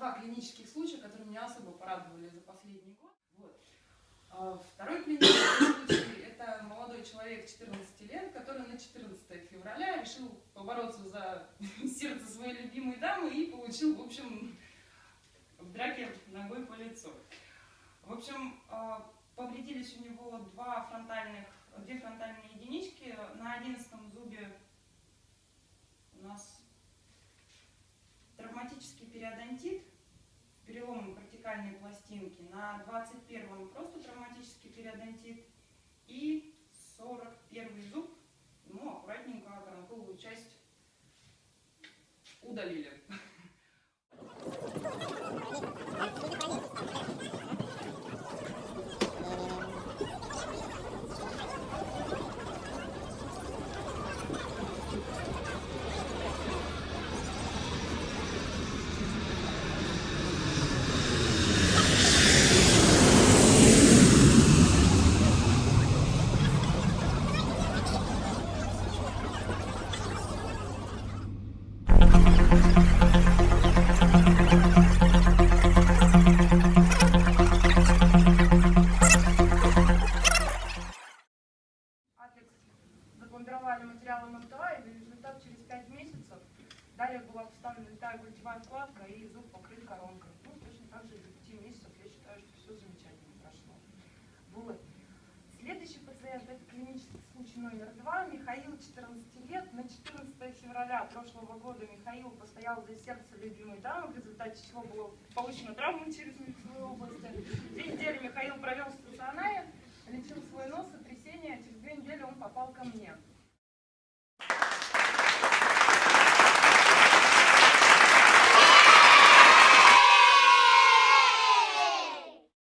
два клинических случая, которые меня особо порадовали за последний год. Вот. А Второй клинический случай – это молодой человек 14 лет, который на 14 февраля решил побороться за сердце своей любимой дамы и получил, в общем, в драке ногой по лицу. В общем, а, повредились у него два фронтальных, две фронтальные единички. На 11 зубе у нас травматический периодонтит, перелом кортикальной пластинки. На 21-м просто травматический периодонтит. И 41 зуб, ему аккуратненько коронковую часть удалили. Запломбировали материалом МТА, и результат через 5 месяцев. Далее была вставлена литая гультевая вкладка и зуб покрыт коронкой. Ну, точно так же из 5 месяцев я считаю, что все замечательно прошло. Вот. Следующий пациент это клинический случай номер два. Михаил, 14 лет. На 14 февраля прошлого года Михаил постоял за сердце любимой дамы, в результате чего была получена травма через лицевую область. Попал ко мне.